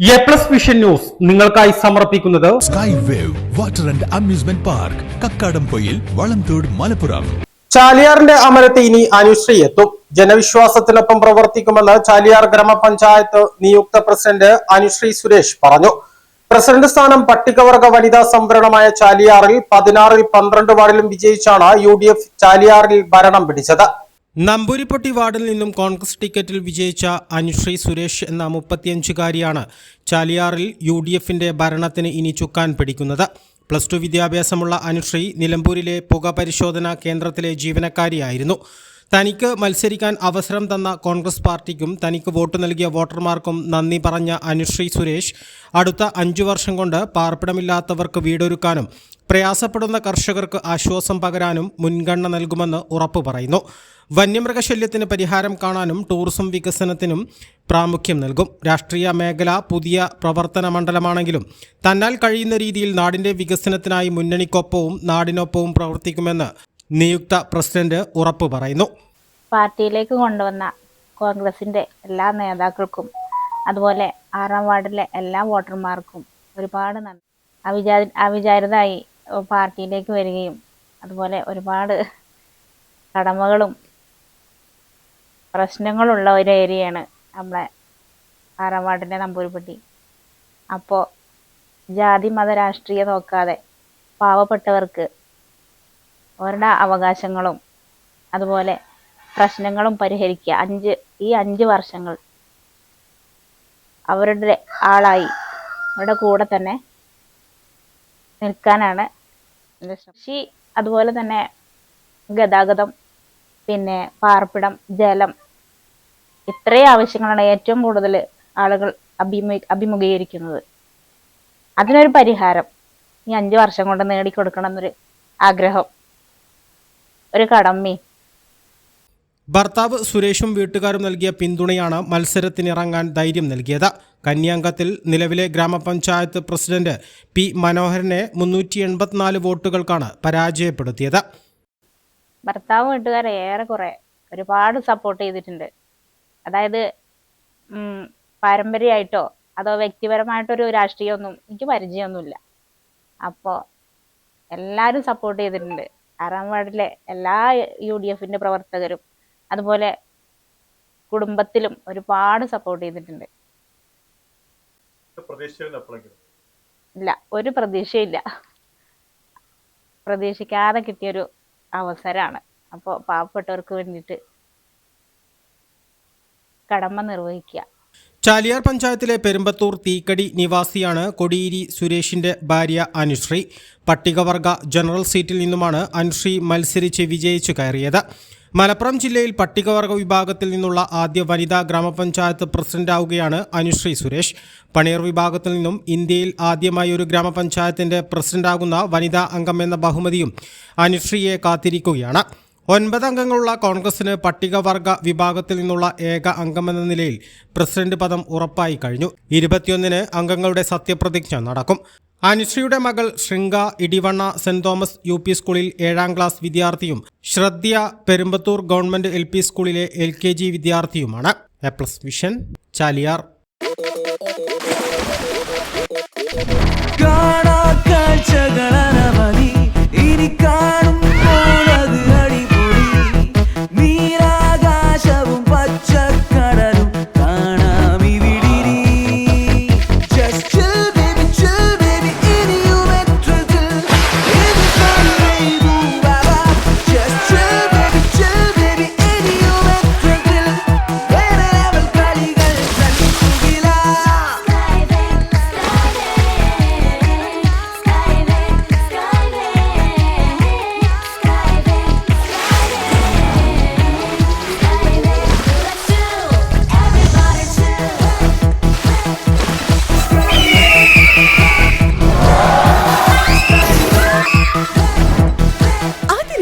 A plus vision news നിങ്ങൾക്കായി സമർപ്പിക്കുന്നത് sky wave water and amusement park Kakkadampoyil Valamthode Malappuram ചാലിയാറിന്റെ അമരത്തെ ഇനി അനുശ്രീ എത്തും. ജനവിശ്വാസത്തിനൊപ്പം പ്രവർത്തിക്കുമെന്ന് ചാലിയാർ ഗ്രാമപഞ്ചായത്ത് നിയുക്ത പ്രസിഡന്റ് അനുശ്രീ സുരേഷ് പറഞ്ഞു. പ്രസിഡന്റ് സ്ഥാനം പട്ടികവർഗ വനിതാ സംവരണമായ ചാലിയാറിൽ പതിനാറിൽ പന്ത്രണ്ട് വാർഡിലും വിജയിച്ചാണ് യു ഡി എഫ് ചാലിയാറിൽ ഭരണം പിടിച്ചത്. നമ്പൂരിപ്പൊട്ടി വാർഡിൽ നിന്നും കോൺഗ്രസ് ടിക്കറ്റിൽ വിജയിച്ച അനുശ്രീ സുരേഷ് എന്ന മുപ്പത്തിയഞ്ചുകാരിയാണ് ചാലിയാറിൽ യു ഡി എഫിന്റെ ഭരണത്തിന് ഇനി ചുക്കാൻ പിടിക്കുന്നത്. പ്ലസ് ടു വിദ്യാഭ്യാസമുള്ള അനുശ്രീ നിലമ്പൂരിലെ പുക പരിശോധനാ കേന്ദ്രത്തിലെ ജീവനക്കാരിയായിരുന്നു. തനിക്ക് മത്സരിക്കാൻ അവസരം തന്ന കോൺഗ്രസ് പാർട്ടിക്കും തനിക്ക് വോട്ട് നൽകിയ വോട്ടർമാർക്കും നന്ദി പറഞ്ഞ അനുശ്രീ സുരേഷ് അടുത്ത അഞ്ചു വർഷം കൊണ്ട് പാർപ്പിടമില്ലാത്തവർക്ക് വീടൊരുക്കാനും പ്രയാസപ്പെടുന്ന കർഷകർക്ക് ആശ്വാസം പകരാനും മുൻഗണന നൽകുമെന്ന് ഉറപ്പു പറയുന്നു. വന്യമൃഗശല്യത്തിന് പരിഹാരം കാണാനും ടൂറിസം വികസനത്തിനും പ്രാമുഖ്യം നൽകും. രാഷ്ട്രീയ മേഖല പുതിയ പ്രവർത്തന മണ്ഡലമാണെങ്കിലും തന്നാൽ കഴിയുന്ന രീതിയിൽ നാടിന്റെ വികസനത്തിനായി മുന്നണിക്കൊപ്പവും നാടിനൊപ്പവും പ്രവർത്തിക്കുമെന്ന് നിയുക്ത പ്രസിഡന്റ് ഉറപ്പു പറയുന്നു. പാർട്ടിയിലേക്ക് കൊണ്ടുവന്ന കോൺഗ്രസിന്റെ എല്ലാ നേതാക്കൾക്കും അതുപോലെ ആറാം വാർഡിലെ എല്ലാ വോട്ടർമാർക്കും ഒരുപാട് നന്ദി. അവിചാരി അവിചാരിതമായി പാർട്ടിയിലേക്ക് വരികയും അതുപോലെ ഒരുപാട് കടമകളും പ്രശ്നങ്ങളുള്ള ഒരു ഏരിയയാണ് നമ്മളെ ആറാം വാർഡിന്റെ നമ്പൂരിപ്പട്ടി അപ്പോൾ ജാതി മത രാഷ്ട്രീയ നോക്കാതെ പാവപ്പെട്ടവർക്ക് അവരുടെ അവകാശങ്ങളും അതുപോലെ പ്രശ്നങ്ങളും പരിഹരിക്കുക അഞ്ച് ഈ അഞ്ച് വർഷങ്ങൾ അവരുടെ ആളായി അവരുടെ കൂടെ തന്നെ നിൽക്കാനാണ്. കൃഷി അതുപോലെ തന്നെ ഗതാഗതം പിന്നെ പാർപ്പിടം ജലം ഇത്രയും ആവശ്യങ്ങളാണ് ഏറ്റവും കൂടുതൽ ആളുകൾ അഭിമു അഭിമുഖീകരിക്കുന്നത്. അതിനൊരു പരിഹാരം ഈ അഞ്ചു വർഷം കൊണ്ട് നേടിക്കൊടുക്കണം എന്നൊരു ആഗ്രഹം. ഒരു കടമയും ഭർത്താവ് സുരേഷും വീട്ടുകാരും നൽകിയ പിന്തുണയാണ് മത്സരത്തിനിറങ്ങാൻ ധൈര്യം നൽകിയത്. കന്യാങ്കത്തിൽ നിലവിലെ ഗ്രാമപഞ്ചായത്ത് പ്രസിഡന്റ് പി മനോഹരനെ മുന്നൂറ്റി എൺപത്തിനാല് വോട്ടുകൾക്കാണ് പരാജയപ്പെടുത്തിയത്. ഭർത്താവ് വീട്ടുകാരെ ഏറെക്കുറെ ഒരുപാട് സപ്പോർട്ട് ചെയ്തിട്ടുണ്ട്. അതായത് പാരമ്പര്യമായിട്ടോ അതോ വ്യക്തിപരമായിട്ടൊരു രാഷ്ട്രീയമൊന്നും എനിക്ക് പരിചയമൊന്നുമില്ല. അപ്പോൾ എല്ലാവരും സപ്പോർട്ട് ചെയ്തിട്ടുണ്ട്. ആറാം വാർഡിലെ എല്ലാ യു ഡി എഫിന്റെ പ്രവർത്തകരും അതുപോലെ കുടുംബത്തിലും ഒരുപാട് സപ്പോർട്ട് ചെയ്തിട്ടുണ്ട്. ഇല്ല ഒരു പ്രതീക്ഷയില്ല. പ്രതീക്ഷിക്കാതെ കിട്ടിയൊരു അവസരമാണ്. അപ്പോൾ പാവപ്പെട്ടവർക്ക് വേണ്ടിയിട്ട് കടമ നിർവഹിക്കുക. ചാലിയാർ പഞ്ചായത്തിലെ പെരുമ്പത്തൂർ തീക്കടി നിവാസിയാണ് കൊടിയേരി സുരേഷിന്റെ ഭാര്യ അനുശ്രീ. പട്ടികവർഗ ജനറൽ സീറ്റിൽ നിന്നുമാണ് അനുശ്രീ മത്സരിച്ച് വിജയിച്ചു കയറിയത്. മലപ്പുറം ജില്ലയിൽ പട്ടികവർഗ വിഭാഗത്തിൽ നിന്നുള്ള ആദ്യ വനിതാ ഗ്രാമപഞ്ചായത്ത് പ്രസിഡന്റാവുകയാണ് അനുശ്രീ സുരേഷ്. പണിയർ വിഭാഗത്തിൽ നിന്നും ഇന്ത്യയിൽ ആദ്യമായി ഒരു ഗ്രാമപഞ്ചായത്തിന്റെ പ്രസിഡന്റാകുന്ന വനിതാ അംഗം എന്ന ബഹുമതിയും അനുശ്രീയെ കാത്തിരിക്കുകയാണ്. ഒൻപത് അംഗങ്ങളുള്ള കോൺഗ്രസിന് പട്ടികവർഗ വിഭാഗത്തിൽ നിന്നുള്ള ഏക അംഗമെന്ന നിലയിൽ പ്രസിഡന്റ് പദം ഉറപ്പായി കഴിഞ്ഞു. ഇരുപത്തിയൊന്നിന് അംഗങ്ങളുടെ സത്യപ്രതിജ്ഞ നടക്കും. അനുശ്രീയുടെ മകൾ Shringa Edivanna saint Thomas U P സ്കൂളിൽ ഏഴാം ക്ലാസ് വിദ്യാർത്ഥിയും Shraddhya Perumbathur government L P സ്കൂളിലെ L K G വിദ്യാർത്ഥിയുമാണ്. A plus vision Chaliyar. കാഴ്ചകളനവധി